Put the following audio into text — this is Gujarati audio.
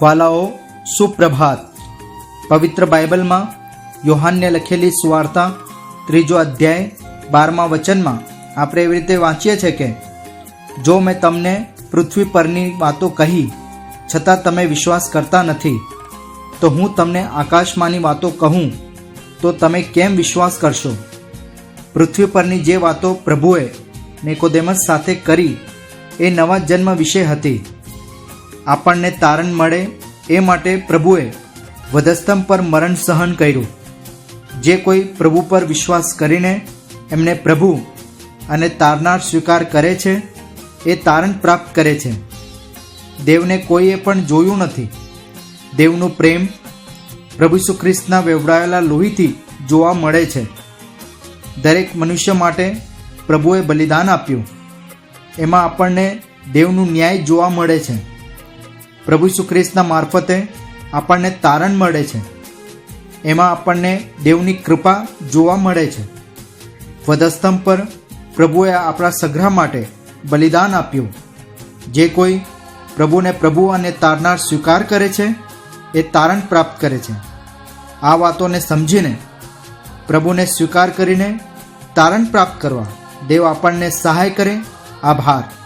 વાલાઓ, સુપ્રભાત. પવિત્ર બાઇબલમાં યોહાનને લખેલી સુવાર્તા, ત્રીજો અધ્યાય, બારમા વચનમાં આપણે એવી રીતે વાંચીએ છીએ કે, જો મેં તમને પૃથ્વી પરની વાતો કહી, છતાં તમે વિશ્વાસ કરતા નથી, તો હું તમને આકાશમાંની વાતો કહું, તો તમે કેમ વિશ્વાસ કરશો? પૃથ્વી પરની જે વાતો પ્રભુએ નિકોદેમસ સાથે કરી, એ નવા જન્મ વિશે હતી. આપણને તારણ મળે એ માટે પ્રભુએ વધસ્તંભ પર મરણ સહન કર્યું. જે કોઈ પ્રભુ પર વિશ્વાસ કરીને એમને પ્રભુ અને તારનાર સ્વીકાર કરે છે, એ તારણ પ્રાપ્ત કરે છે. દેવને કોઈએ પણ જોયું નથી. દેવનું પ્રેમ પ્રભુ ખ્રિસ્તના વેવડાયેલા લોહીથી જોવા મળે છે. દરેક મનુષ્ય માટે પ્રભુએ બલિદાન આપ્યું. એમાં આપણને દેવનું ન્યાય જોવા મળે છે. પ્રભુ ખ્રિસ્તના મારફતે આપણને તારણ મળે છે. એમાં આપણને દેવની કૃપા જોવા મળે છે. વધસ્તંભ પર પ્રભુએ આપણા સંગ્રહ માટે બલિદાન આપ્યું. જે કોઈ પ્રભુને પ્રભુ અને તારનાર સ્વીકાર કરે છે, એ તારણ પ્રાપ્ત કરે છે. આ વાતોને સમજીને પ્રભુને સ્વીકાર કરીને તારણ પ્રાપ્ત કરવા દેવ આપણને સહાય કરે. આભાર.